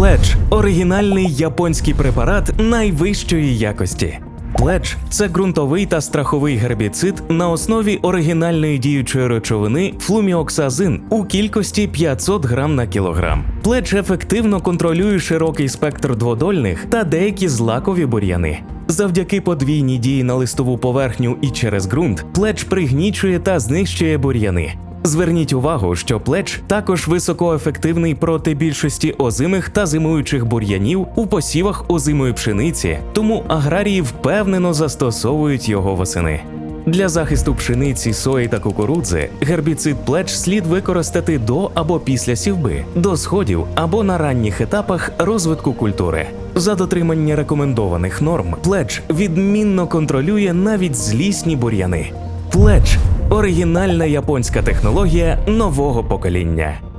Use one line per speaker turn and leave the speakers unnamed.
Пледж оригінальний японський препарат найвищої якості. Пледж це ґрунтовий та страховий гербіцид на основі оригінальної діючої речовини флуміоксазин у кількості 500 грам на кілограм. Пледж ефективно контролює широкий спектр дводольних та деякі злакові бур'яни. Завдяки подвійній дії на листову поверхню і через ґрунт, пледж пригнічує та знищує бур'яни. Зверніть увагу, що пледж також високоефективний проти більшості озимих та зимуючих бур'янів у посівах озимої пшениці, тому аграрії впевнено застосовують його восени. Для захисту пшениці, сої та кукурудзи гербіцид пледж слід використати до або після сівби, до сходів або на ранніх етапах розвитку культури. За дотримання рекомендованих норм, пледж відмінно контролює навіть злісні бур'яни. Пледж оригінальна японська технологія нового покоління.